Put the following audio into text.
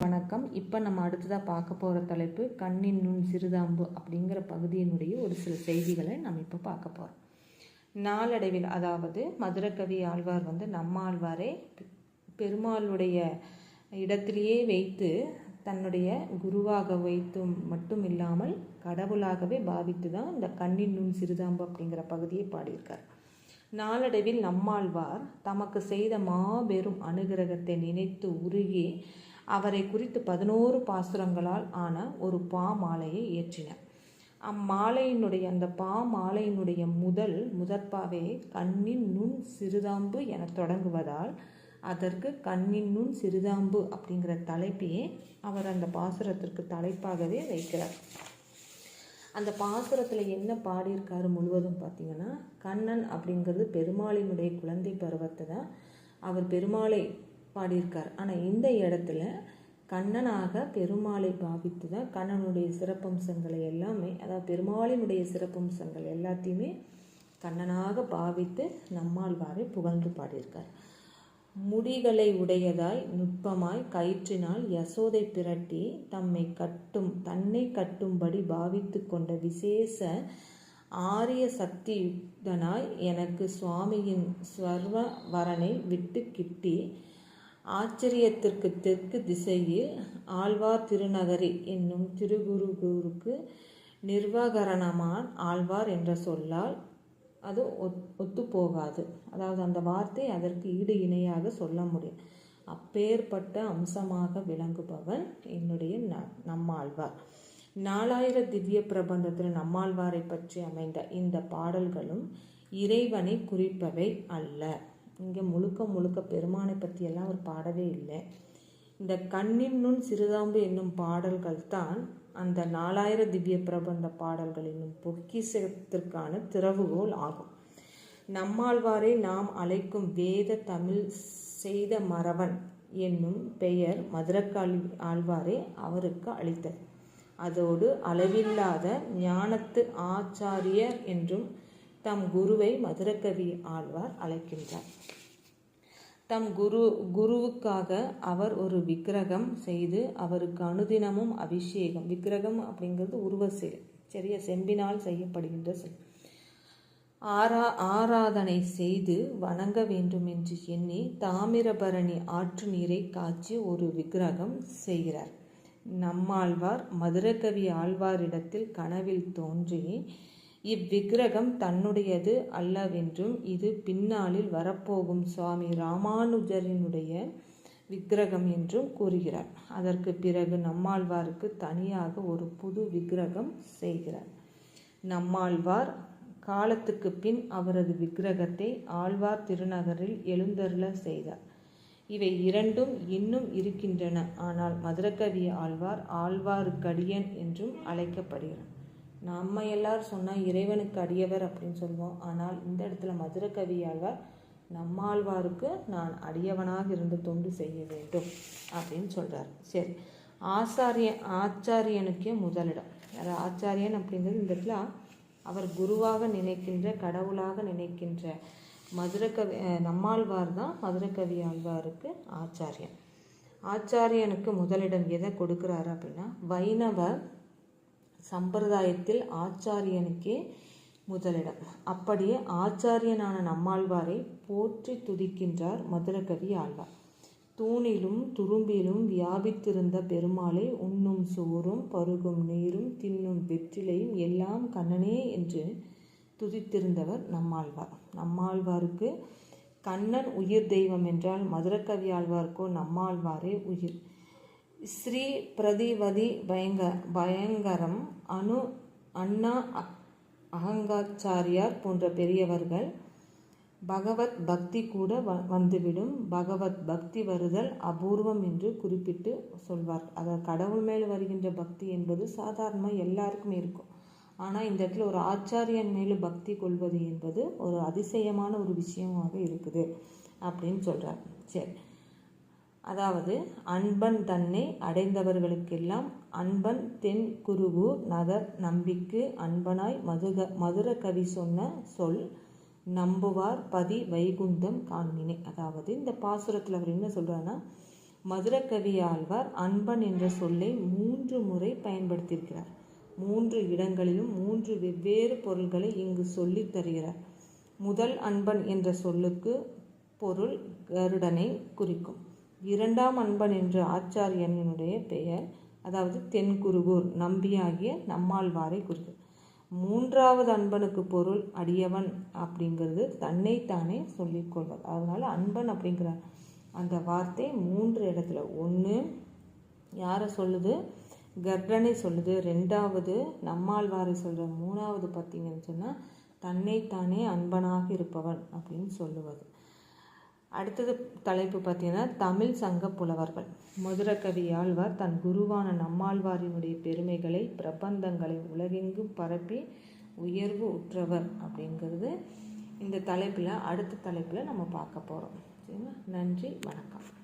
வணக்கம். இப்போ நம்ம அடுத்ததாக பார்க்க போகிற தலைப்பு கண்ணின் நுண் சிறுதாம்பு அப்படிங்கிற பகுதியினுடைய ஒரு சில செய்திகளை நம்ம இப்போ பார்க்க போகிறோம் நாளடைவில் அதாவது மதுரகவி ஆழ்வார் வந்து நம்மாழ்வாரே பெருமாளுடைய இடத்திலேயே வைத்து தன்னுடைய குருவாக வைத்தும் மட்டும் இல்லாமல் கடவுளாகவே பாவித்து தான் இந்த கண்ணின் நுண் சிறுதாம்பு அப்படிங்கிற பகுதியை பாடியிருக்கார். நாளடைவில் நம்மாழ்வார் தமக்கு செய்த மாபெரும் அனுகிரகத்தை நினைத்து உருகி அவரை குறித்து பதினோரு பாசுரங்களால் ஆன ஒரு பா மாலையை இயற்றினார் அம்மாலையினுடைய அந்த பா மாலையினுடைய முதல் முதற்பாவே கண்ணின் நுண் சிறுதாம்பு என தொடங்குவதால் அதற்கு கண்ணின் நுண் சிறுதாம்பு அப்படிங்கிற தலைப்பையே அவர் அந்த பாசுரத்திற்கு தலைப்பாகவே வைக்கிறார். அந்த பாசுரத்தில் என்ன பாடியிருக்காரு முழுவதும் பார்த்தீங்கன்னா கண்ணன் அப்படிங்கிறது பெருமாளினுடைய குழந்தை பருவத்தை தான் அவர் பெருமாளை பாடியிருக்கார். ஆனால் இந்த இடத்துல கண்ணனாக பெருமாளை பாவித்து தான் கண்ணனுடைய சிறப்பம்சங்களை எல்லாமே அதாவது பெருமாளினுடைய சிறப்பம்சங்கள் எல்லாத்தையுமே கண்ணனாக பாவித்து நம்மாழ்வாரை புகழ்ந்து பாடியிருக்கார். முடிகளை உடையதாய் நுட்பமாய் கயிற்றினால் யசோதை பிரட்டி தம்மை கட்டும் தன்னை கட்டும்படி பாவித்து கொண்ட விசேஷ ஆரிய சக்தியுக்தனாய் எனக்கு சுவாமியின் ஸ்வர்வ வரனை விட்டு கிட்டி ஆச்சரியத்திற்கு தெற்கு திசையில் ஆழ்வார் திருநகரி என்னும் திருகுருகூருக்கு நிர்வகரணமான் ஆழ்வார் என்ற சொல்லால் அது ஒத் ஒத்துப்போகாது. அதாவது அந்த வார்த்தை அதற்கு ஈடு இணையாக சொல்ல முடியும். அப்பேற்பட்ட அம்சமாக விளங்குபவன் என்னுடைய ந நம்மாழ்வார். நாலாயிர திவ்ய பிரபந்தத்தில் நம்மாழ்வாரை பற்றி அமைந்த இந்த பாடல்களும் இறைவனை குறிப்பவை அல்ல. இங்கே முழுக்க முழுக்க பெருமானை பற்றியெல்லாம் அவர் பாடவே இல்லை. இந்த கண்ணின் நுண் சிறுதாம்பு என்னும் பாடல்கள் தான் அந்த நாலாயிர திவ்ய பிரபந்த பாடல்கள் என்னும் பொக்கிசத்திற்கான திறவுகோல் ஆகும். நம்மாழ்வாரை நாம் அழைக்கும் வேத தமிழ் செய்த மறவன் என்னும் பெயர் மதுரக்காளி ஆழ்வாரே அவருக்கு அளித்தது. அதோடு அளவில்லாத ஞானத்து ஆச்சாரியர் என்றும் தம் குருவை மதுரகவி ஆழ்வார் அழைக்கின்றார். தம் குரு குருவுக்காக அவர் ஒரு விக்கிரகம் செய்து அவருக்கு அனுதினமும் அபிஷேகம். விக்கிரகம் அப்படிங்கிறது உருவ சிலை சரியா செம்பினால் செய்யப்படுகின்ற சிலை. ஆரா ஆராதனை செய்து வணங்க வேண்டும் என்று எண்ணி தாமிரபரணி ஆற்று நீரை காய்ச்சி ஒரு விக்கிரகம் செய்கிறார். நம்மாழ்வார் மதுரகவி ஆழ்வாரிடத்தில் கனவில் தோன்றி இவ்விக்கிரகம் தன்னுடையது அல்லவென்றும் இது பின்னாளில் வரப்போகும் சுவாமி ராமானுஜரினுடைய விக்கிரகம் என்றும் கூறுகிறார். அதற்கு பிறகு நம்மாழ்வாருக்கு தனியாக ஒரு புது விக்கிரகம் செய்கிறார். நம்மாழ்வார் காலத்துக்கு பின் அவரது விக்கிரகத்தை ஆழ்வார் திருநகரில் எழுந்தருள செய்தார். இவை இரண்டும் இன்னும் இருக்கின்றன. ஆனால் மதுரகவி ஆழ்வார் ஆழ்வாருக்கடியன் என்றும் அழைக்கப்படுகிறார். நம்ம எல்லாரும் சொன்னால் இறைவனுக்கு அடியவர் அப்படின்னு சொல்லுவோம். ஆனால் இந்த இடத்துல மதுரகவி ஆழ்வார் நம்மாழ்வாருக்கு நான் அடியவனாக இருந்து தொண்டு செய்ய வேண்டும் அப்படின்னு சொல்கிறார் சரி ஆசாரியன் ஆச்சாரியனுக்கே முதலிடம் அதாவது ஆச்சாரியன் அப்படிங்கிறது இந்த இடத்துல அவர் குருவாக நினைக்கின்ற கடவுளாக நினைக்கின்ற மதுரகவி கவி நம்மாழ்வார் தான் மதுரகவி ஆழ்வாருக்கு ஆச்சாரியன். ஆச்சாரியனுக்கு முதலிடம் எதை கொடுக்குறாரு அப்படின்னா வைணவ சம்பிரதாயத்தில் ஆச்சாரியனுக்கே முதலிடம். அப்படியே ஆச்சாரியனான நம்மாழ்வாரை போற்றி துதிக்கின்றார் மதுரகவி ஆழ்வார். தூணிலும் துரும்பிலும் வியாபித்திருந்த பெருமாளை உண்ணும் சோறும் பருகும் நீரும் தின்னும் வெற்றிலையும் எல்லாம் கண்ணனே என்று துதித்திருந்தவர் நம்மாழ்வார். நம்மாழ்வாருக்கு கண்ணன் உயிர் தெய்வம் என்றால் மதுரக்கவி ஆழ்வார்க்கோ நம்மாழ்வாரே உயிர். ஸ்ரீ பிரதிவதி பயங்க பயங்கரம் அனு அண்ணா அகங்காச்சாரியார் போன்ற பெரியவர்கள் பகவத் பக்தி கூட வ- வந்துவிடும். பகவத் பக்தி வருதல் அபூர்வம் என்று குறிப்பிட்டு சொல்வார். அதாவது கடவுள் மேல் வருகின்ற பக்தி என்பது சாதாரணமாக எல்லாருக்குமே இருக்கும். ஆனால் இந்த இடத்துல ஒரு ஆச்சாரியன் மேல் பக்தி கொள்வது என்பது ஒரு அதிசயமான ஒரு விஷயமாக இருக்குது அப்படின்னு சொல்கிறார் சரி. அதாவது அன்பன் தன்னை அடைந்தவர்களுக்கெல்லாம் அன்பன் தென் குருகு நகர் நம்பிக்கு அன்பனாய் மதுக மதுர கவி சொன்ன சொல் நம்புவார் பதி வைகுந்தம் காண்மினே அதாவது இந்த பாசுரத்தில் அவர் என்ன சொல்கிறாருன்னா மதுரகவி ஆழ்வார் அன்பன் என்ற சொல்லை மூன்று முறை பயன்படுத்தியிருக்கிறார். மூன்று இடங்களிலும் மூன்று வெவ்வேறு பொருள்களை இங்கு சொல்லித் தருகிறார். முதல் அன்பன் என்ற சொல்லுக்கு பொருள் கருடனை குறிக்கும். இரண்டாம் அன்பன் என்ற ஆச்சாரியனுடைய பெயர் அதாவது தென்குருகூர் நம்பியாகிய நம்மாழ்வாரை குறிக்கும். மூன்றாவது அன்பனுக்கு பொருள் அடியவன் அப்படிங்கிறது தன்னைத்தானே சொல்லிக்கொள்வது அதனால் அன்பன் அப்படிங்கிற அந்த வார்த்தை மூன்று இடத்துல. ஒன்று யாரை சொல்லுது? கர்டனை சொல்லுது. ரெண்டாவது நம்மாழ்வாரை சொல்கிற மூணாவது பார்த்தீங்கன்னு சொன்னால் தன்னைத்தானே அன்பனாக இருப்பவன் அப்படின்னு சொல்லுவது. அடுத்தது தலைப்பு பார்த்தீங்கன்னா தமிழ் சங்க புலவர்கள். மதுரகவி ஆழ்வார் தன் குருவான நம்மாழ்வாரினுடைய பெருமைகளை பிரபந்தங்களை உலகெங்கும் பரப்பி உயர்வு உற்றவர் அப்படிங்கிறது இந்த தலைப்பில் அடுத்த தலைப்பில் நம்ம பார்க்க போகிறோம் சரிங்களா? நன்றி வணக்கம்.